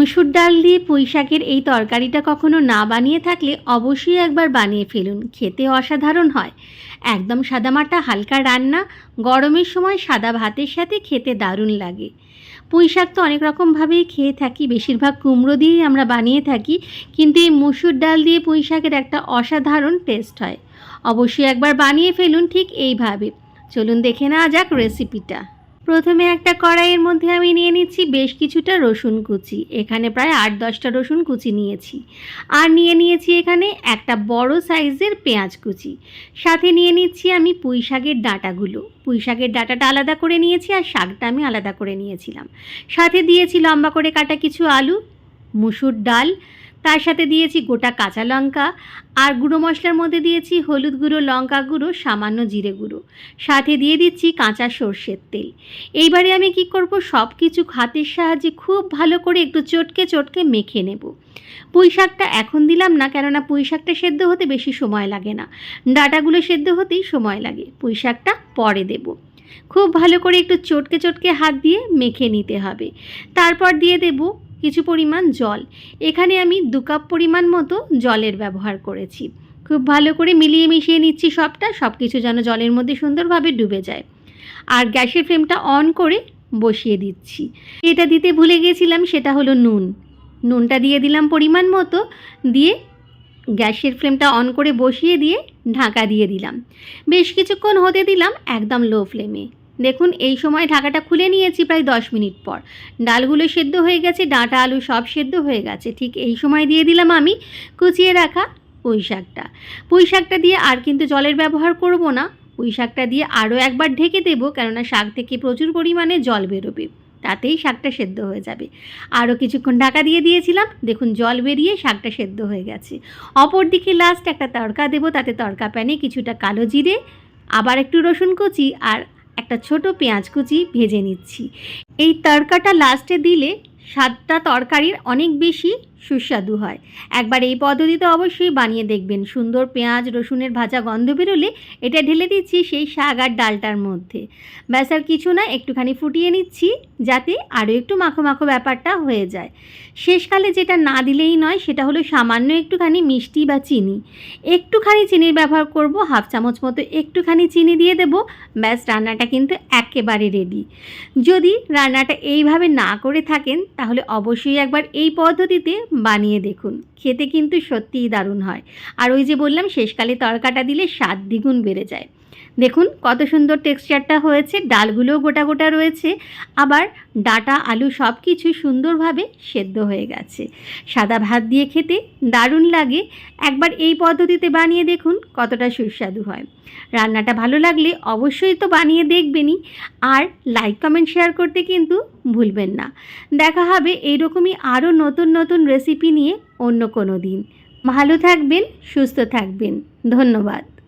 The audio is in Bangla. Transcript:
মসুর ডাল দিয়ে পুঁই শাকের এই তরকারিটা কখনো না বানিয়ে থাকলে অবশ্যই একবার বানিয়ে ফেলুন, খেতে অসাধারণ হয়। একদম সাদামাটা হালকা রান্না, গরমের সময় সাদা ভাতের সাথে খেতে দারুণ লাগে। পুঁই শাক তো অনেক রকমভাবেই খেয়ে থাকি, বেশিরভাগ কুমড়ো দিয়েই আমরা বানিয়ে থাকি, কিন্তু এই মুসুর ডাল দিয়ে পুঁই শাকের একটা অসাধারণ টেস্ট হয়। অবশ্যই একবার বানিয়ে ফেলুন ঠিক এইভাবে। চলুন দেখে নেওয়া যাক রেসিপিটা প্রথমে একটা কড়াইয়ের মধ্যে আমি নিয়ে নিচ্ছি বেশ কিছুটা রসুন কুচি। এখানে প্রায় আট দশটা রসুন কুচি নিয়েছি। আর নিয়ে নিয়েছি এখানে একটা বড় সাইজের পেঁয়াজ কুচি। সাথে নিয়ে নিচ্ছি আমি পুঁই শাকের ডাঁটাগুলো। পুঁই শাকের ডাঁটাটা আলাদা করে নিয়েছি আর শাকটা আমি আলাদা করে নিয়েছিলাম। সাথে দিয়েছি লম্বা করে কাটা কিছু আলু, মুসুর ডাল তার সাথে দিয়েছি গোটা কাঁচা লঙ্কা আর গুঁড়ো মশলার মধ্যে দিয়েছি হলুদ গুঁড়ো, লঙ্কা গুঁড়ো, সামান্য জিরে গুঁড়ো। সাথে দিয়ে দিচ্ছি কাঁচা সর্ষের তেল। এইবারে আমি কি করব? সব কিছু হাতের সাহায্যে খুব ভালো করে একটু চটকে চটকে মেখে নেব। পুঁই শাকটা এখন দিলাম না, কেননা পুঁই শাকটা সেদ্ধ হতে বেশি সময় লাগে না। ডাটাগুলো সেদ্ধ হতেই সময় লাগে। পুঁই শাকটা পরে দেব। খুব ভালো করে একটু চটকে চটকে হাত দিয়ে মেখে নিতে হবে। তারপর দিয়ে দেব কিছু পরিমাণ জল। এখানে আমি দু কাপ পরিমাণ মতো জলের ব্যবহার করেছি। খুব ভালো করে মিলিয়ে মিশিয়ে নিচ্ছি সবটা সব কিছু যেন জলের মধ্যে সুন্দরভাবে ডুবে যায়। আর গ্যাসের ফ্লেমটা অন করে বসিয়ে দিচ্ছি। এটা দিতে ভুলে গেছিলাম সেটা হলো নুন। নুনটা দিয়ে দিলাম পরিমাণ মতো, দিয়ে গ্যাসের ফ্লেমটা অন করে বসিয়ে দিয়ে ঢাকা দিয়ে দিলাম। বেশ কিছুক্ষণ হতে দিলাম একদম লো ফ্লেমে। দেখুন, এই সময় ঢাকাটা খুলে নিয়েছি প্রায় দশ মিনিট পর। ডালগুলো সেদ্ধ হয়ে গেছে, ডাঁটা আলু সব সেদ্ধ হয়ে গেছে। ঠিক এই সময় দিয়ে দিলাম আমি কুচিয়ে রাখা পুঁই শাকটা। পুঁই শাকটা দিয়ে আর কিন্তু জলের ব্যবহার করব না। পুঁই শাকটা দিয়ে আরও একবার ঢেকে দেবো, কেননা শাক থেকে প্রচুর পরিমাণে জল বেরোবে। তাতেই শাকটা সেদ্ধ হয়ে যাবে। আরও কিছুক্ষণ ঢাকা দিয়ে দিয়েছিলাম, দেখুন জল বেরিয়ে শাকটা সেদ্ধ হয়ে গেছে। অপর দিকে লাস্ট একটা তড়কা দেবো, তাতে তড়কা প্যানে কিছুটা কালো জিরে, আবার একটু রসুন কুচি আর একটা ছোট পেঁয়াজ কুচি ভেজে নিচ্ছি। এই তড়কাটা লাস্টে দিলে স্বাদটা তরকারির অনেক বেশি সুস্বাদু হয়। একবার এই পদ্ধতিতে অবশ্যই বানিয়ে দেখবেন। সুন্দর পেঁয়াজ, রসুনের ভাজা গন্ধ বেরোলে এটা ঢেলে দিচ্ছি সেই শাক আর ডালটার মধ্যে। ব্যাস আর কিছু না, একটুখানি ফুটিয়ে নিচ্ছি যাতে আরও একটু মাখো মাখো ব্যাপারটা হয়ে যায়। শেষকালে যেটা না দিলেই নয়, সেটা হলো সামান্য একটুখানি মিষ্টি বা চিনি। একটুখানি চিনির ব্যবহার করব, হাফ চামচ মতো একটুখানি চিনি দিয়ে দেবো। ব্যাস, রান্নাটা কিন্তু একেবারে রেডি যদি রান্নাটা এইভাবে না করে থাকেন, তাহলে অবশ্যই একবার এই পদ্ধতিতে বানিয়ে দেখুন। খেতে কিন্তু সত্যিই দারুণ হয়। আর ওই যে বললাম, শেষকালে তরকাটা দিলে স্বাদ দ্বিগুণ বেড়ে যায়। দেখুন, কত সুন্দর টেক্সচারটা হয়েছে, ডালগুলোও গোটা গোটা রয়েছে, আবার ডাটা, আলু সব কিছু সুন্দরভাবে সেদ্ধ হয়ে গেছে। সাদা ভাত দিয়ে খেতে দারুণ লাগে। একবার এই পদ্ধতিতে বানিয়ে দেখুন কতটা সুস্বাদু হয়। রান্নাটা ভালো লাগলে অবশ্যই তো বানিয়ে দেখবেনই। আর লাইক কমেন্ট শেয়ার করতে কিন্তু ভুলবেন না। দেখা হবে এইরকমই আরও নতুন নতুন রেসিপি নিয়ে অন্য কোনো দিন। ভালো থাকবেন, সুস্থ থাকবেন। ধন্যবাদ।